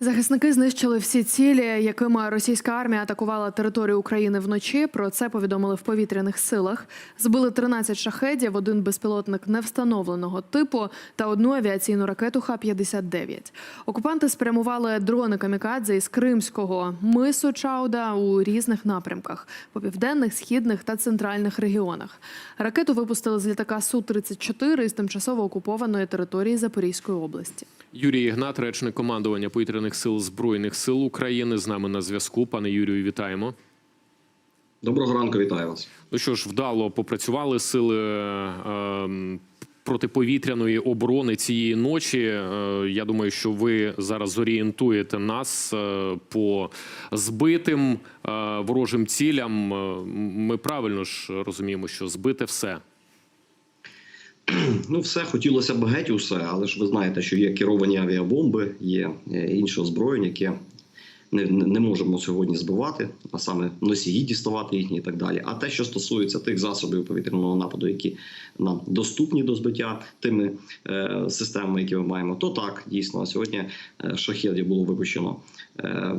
Захисники знищили всі цілі, якими російська армія атакувала територію України вночі. Про це повідомили в повітряних силах. Збили 13 шахедів, один безпілотник невстановленого типу та одну авіаційну ракету Х-59. Окупанти спрямували дрони камікадзе із Кримського мису Чауда у різних напрямках по південних, східних та центральних регіонах. Ракету випустили з літака Су-34 із тимчасово окупованої території Запорізької області. Юрій Ігнат, речник командування повітряних сил збройних сил України, з нами на зв'язку. Пане Юрію, вітаємо. Доброго ранку, вітаю вас. Ну що ж, вдало попрацювали сили е, протиповітряної оборони цієї ночі. Е, я думаю, що ви зараз зорієнтуєте нас е, по збитим е, ворожим цілям. Ми правильно ж розуміємо, що збите все. Ну, все хотілося б геть усе, але ж ви знаєте, що є керовані авіабомби, є е, інше озброєння, яке не, не можемо сьогодні збивати, а саме носії діставати їхні і так далі. А те, що стосується тих засобів повітряного нападу, які нам доступні до збиття тими е, системами, які ми маємо, то так дійсно сьогодні е, шахедів було випущено. Е,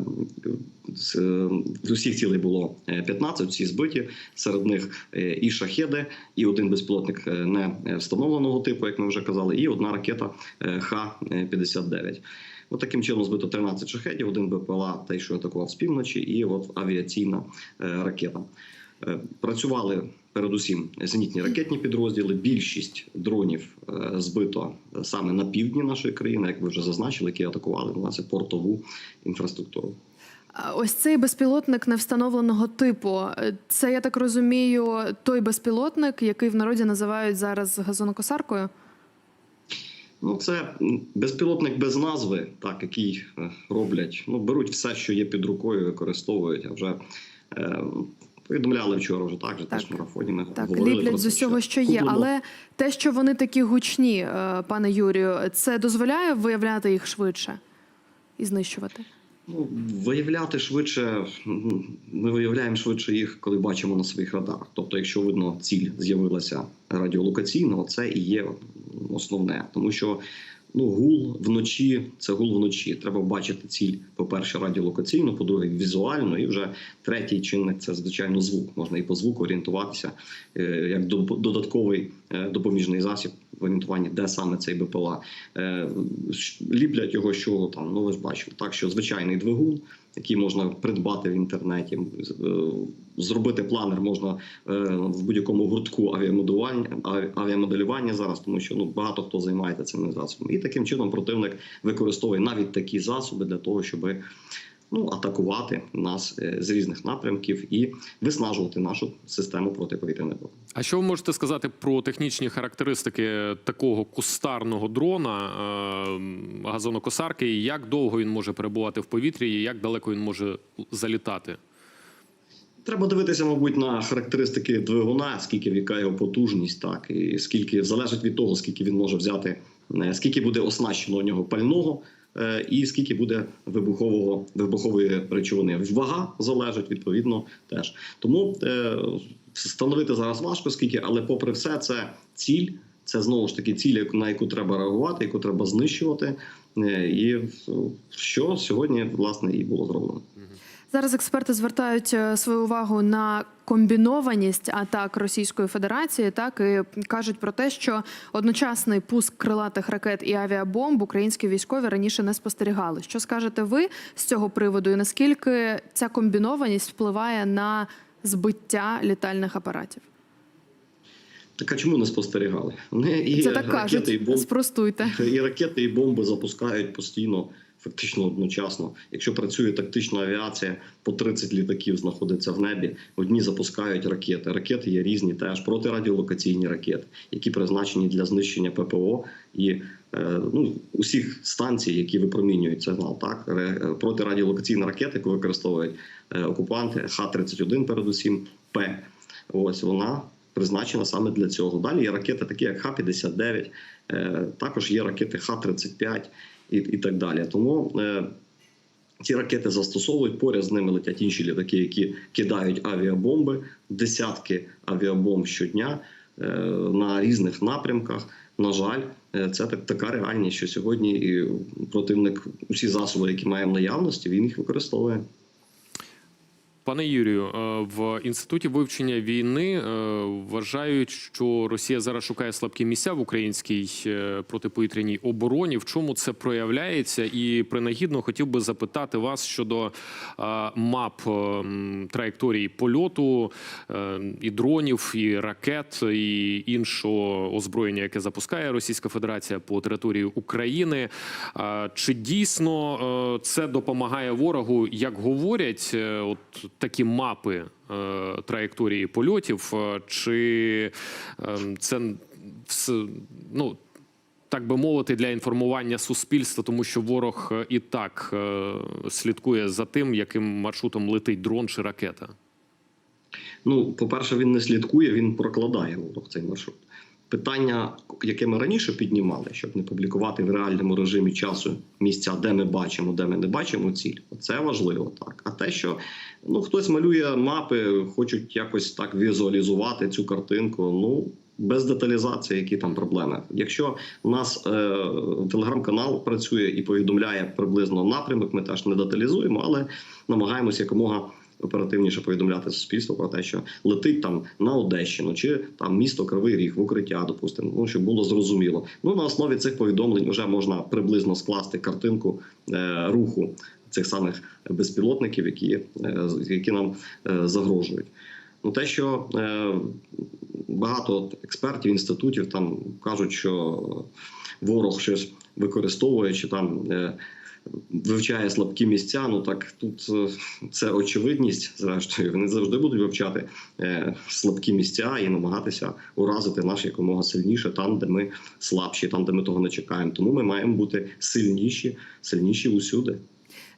з, е, з усіх цілей було е, 15, всі збиті. Серед них е, і шахеди, і один безпілотник е, не встановленого типу, як ми вже казали, і одна ракета е, Х-59. От таким чином збито 13 шахедів, один БПЛА, той, що атакував з півночі, і от авіаційна е, ракета. Е, Працювали передусім зенітні ракетні підрозділи. Більшість дронів е, збито саме на півдні нашої країни, як ви вже зазначили, які атакували власне портову інфраструктуру. Ось цей безпілотник невстановленого типу. Це я так розумію, той безпілотник, який в народі називають зараз газонокосаркою. Ну, це безпілотник без назви, так який е, роблять. Ну, беруть все, що є під рукою, використовують. А вже е, повідомляли вчора вже так, же теж марафоні. Ми Так, говорили ліплять з усього, що є. куплено. Але те, що вони такі гучні, е, пане Юрію, це дозволяє виявляти їх швидше і знищувати. Ну, виявляти швидше, ми виявляємо швидше їх, коли бачимо на своїх радарах. Тобто, якщо видно, ціль з'явилася радіолокаційно, це і є основне, тому що ну гул вночі це гул вночі. Треба бачити ціль, по-перше, радіолокаційно, по-друге, візуально, і вже третій чинник це звичайно звук. Можна і по звуку орієнтуватися е, як до- додатковий е, допоміжний засіб в орієнтуванні, де саме цей БПЛА. Е, Ліплять його, чого там, ну ви ж бачили, так що звичайний двигун, який можна придбати в інтернеті, е, зробити планер можна е, в будь-якому гуртку авіамоделювання, аві- авіамоделювання зараз, тому що ну багато хто займається цими засобами. І таким чином противник використовує навіть такі засоби для того, щоб ну, атакувати нас е, з різних напрямків і виснажувати нашу систему протиповітряної оборони. А що ви можете сказати про технічні характеристики такого кустарного дрона е, газонокосарки? і Як довго він може перебувати в повітрі, і як далеко він може залітати? Треба дивитися, мабуть, на характеристики двигуна, скільки яка його потужність, так і скільки залежить від того, скільки він може взяти, е, скільки буде оснащено у нього пального. Е, І скільки буде вибухового вибухової речовини? Вага залежить відповідно теж. Тому е, встановити зараз важко, скільки, але попри все, це ціль. Це знову ж таки ціль, на яку треба реагувати, яку треба знищувати, Е, і що сьогодні власне і було зроблено. Зараз експерти звертають е, свою увагу на комбінованість атак Російської Федерації, так і кажуть про те, що одночасний пуск крилатих ракет і авіабомб українські військові раніше не спостерігали. Що скажете ви з цього приводу? І наскільки ця комбінованість впливає на збиття літальних апаратів? Так а чому не спостерігали? Вони і Це так ракети, і кажуть. бомби, Спростуйте. і ракети, і бомби запускають постійно, фактично одночасно. Якщо працює тактична авіація, по 30 літаків знаходиться в небі. Одні запускають ракети. Ракети є різні, теж протирадіолокаційні ракети, які призначені для знищення ППО і е, ну, усіх станцій, які випромінюють сигнал. Так Ре- протирадіолокаційна ракета, яку використовують е, окупанти, Х-31 передусім П. Ось вона призначена саме для цього. Далі є ракети, такі як Х-59, е, також є ракети Х-35 і, і так далі. Тому е, ці ракети застосовують, поряд з ними летять інші літаки, які кидають авіабомби, десятки авіабомб щодня е, на різних напрямках. на жаль, е, це так така реальність, що сьогодні і противник усі засоби, які має в наявності, він їх використовує. Пане Юрію, е, в інституті вивчення війни е, вважають, що Росія зараз шукає слабкі місця в українській е, протиповітряній обороні. В чому це проявляється? І принагідно хотів би запитати вас щодо мап траєкторії польоту і дронів, і ракет, і іншого озброєння, яке запускає Російська Федерація по території України. Чи дійсно це допомагає ворогу, як говорять, от такі мапи е, траєкторії польотів, е, чи е, це ну. Так би мовити, для інформування суспільства, тому що ворог і так слідкує за тим, яким маршрутом летить дрон чи ракета. Ну, по-перше, він не слідкує, він прокладає ворог цей маршрут. Питання, яке ми раніше піднімали, щоб не публікувати в реальному режимі часу місця, де ми бачимо, де ми не бачимо ціль, це важливо так. А те, що ну хтось малює мапи, хочуть якось так візуалізувати цю картинку. Ну без деталізації, які там проблеми. Якщо у нас е, телеграм-канал працює і повідомляє приблизно напрямок, ми теж не деталізуємо, але намагаємося якомога оперативніше повідомляти суспільству про те, що летить там на Одещину чи там місто Кривий Ріг в укриття, допустимо, ну щоб було зрозуміло. Ну на основі цих повідомлень вже можна приблизно скласти картинку е, руху цих самих безпілотників, які, е, які нам е, загрожують. Ну те, що е, багато експертів, інститутів там кажуть, що ворог щось використовує чи там. Е, Вивчає слабкі місця, ну так тут е, це очевидність. Зрештою, вони завжди будуть вивчати е, слабкі місця і намагатися уразити наш якомога сильніше там, де ми слабші, там де ми того не чекаємо. Тому ми маємо бути сильніші, сильніші усюди.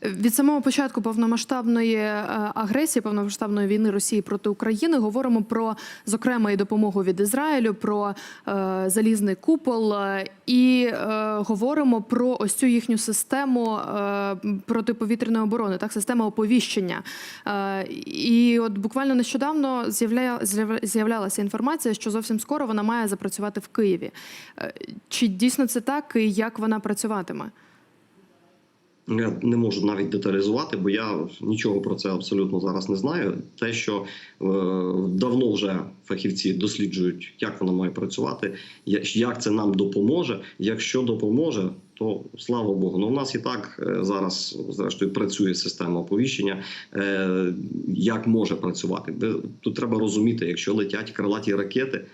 Від самого початку повномасштабної е, агресії, повномасштабної війни Росії проти України говоримо про зокрема і допомогу від Ізраїлю, про е, залізний купол, е, і е, говоримо про ось цю їхню систему е, протиповітряної оборони, так система оповіщення. Е, і от буквально нещодавно з'явля, з'явля- з'являлася інформація, що зовсім скоро вона має запрацювати в Києві. Е, чи дійсно це так, і як вона працюватиме? Не можу навіть деталізувати, бо я нічого про це абсолютно зараз не знаю. Те, що е, давно вже фахівці досліджують, як воно має працювати, як це нам допоможе. Якщо допоможе, то слава Богу. Ну у нас і так е, зараз зрештою працює система оповіщення. Е, як може працювати? Тут треба розуміти, якщо летять крилаті ракети.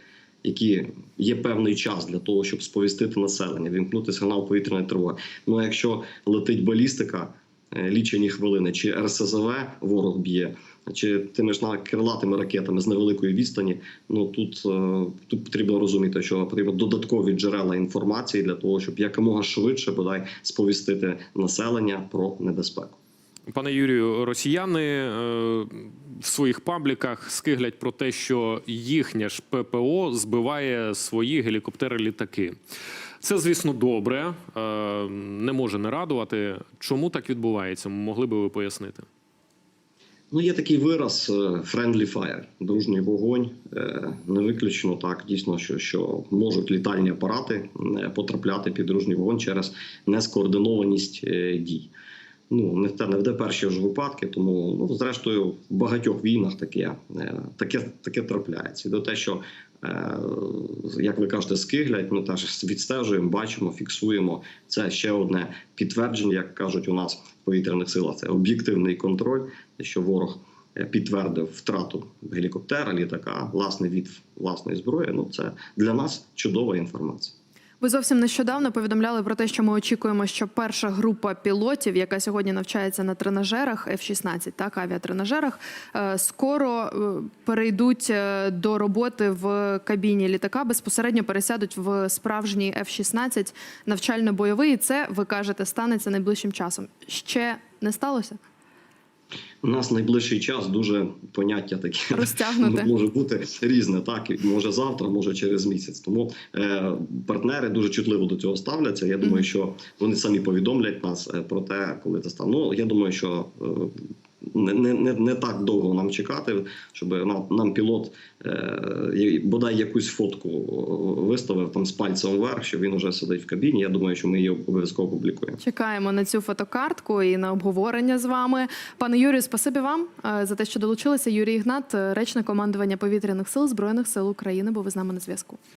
Які є певний час для того, щоб сповістити населення, вімкнути сигнал повітряної тривоги. Ну а якщо летить балістика, е, лічені хвилини, чи РСЗВ ворог б'є, чи тими ж на- крилатими ракетами з невеликої відстані. Ну тут, е, тут потрібно розуміти, що потрібно додаткові джерела інформації для того, щоб якомога швидше бодай сповістити населення про небезпеку. Пане Юрію, росіяни е, в своїх пабліках скиглять про те, що їхня ж ППО збиває свої гелікоптери-літаки. Це, звісно, добре, е, не може не радувати. Чому так відбувається? Могли би ви пояснити? Ну, є такий вираз е, friendly fire, дружній вогонь. Не виключено так, дійсно, що, що можуть літальні апарати потрапляти під дружній вогонь через нескоординованість дій. Ну, не в те не в де перші ж випадки, тому ну, зрештою в багатьох війнах таке, е, таке, таке трапляється. І до те, що е, як ви кажете, скиглять, ми теж відстежуємо, бачимо, фіксуємо. Це ще одне підтвердження, як кажуть у нас в повітряних силах. Це об'єктивний контроль, що ворог е, підтвердив втрату гелікоптера, літака, власне від власної зброї. Ну це для нас чудова інформація. Ви зовсім нещодавно повідомляли про те, що ми очікуємо, що перша група пілотів, яка сьогодні навчається на тренажерах F-16, так авіатренажерах, е, скоро е, перейдуть е, до роботи в кабіні літака, безпосередньо пересядуть в справжній F-16 навчально-бойовий. І це ви кажете станеться найближчим часом. Ще не сталося? У нас найближчий час дуже поняття таке Розтягнуте. може бути різне, так може завтра, може через місяць. Тому е, партнери дуже чутливо до цього ставляться. Я думаю, що вони самі повідомлять нас е, про те, коли це стане. Ну я думаю, що е, не, не, не, так довго нам чекати, щоб нам, нам пілот е, бодай якусь фотку виставив там з пальцем вверх, що він вже сидить в кабіні. Я думаю, що ми її обов'язково публікуємо. Чекаємо на цю фотокартку і на обговорення з вами. Пане Юрію, спасибі вам е, за те, що долучилися. Юрій Ігнат, е, речник командування повітряних сил збройних сил України, бо ви з нами на зв'язку.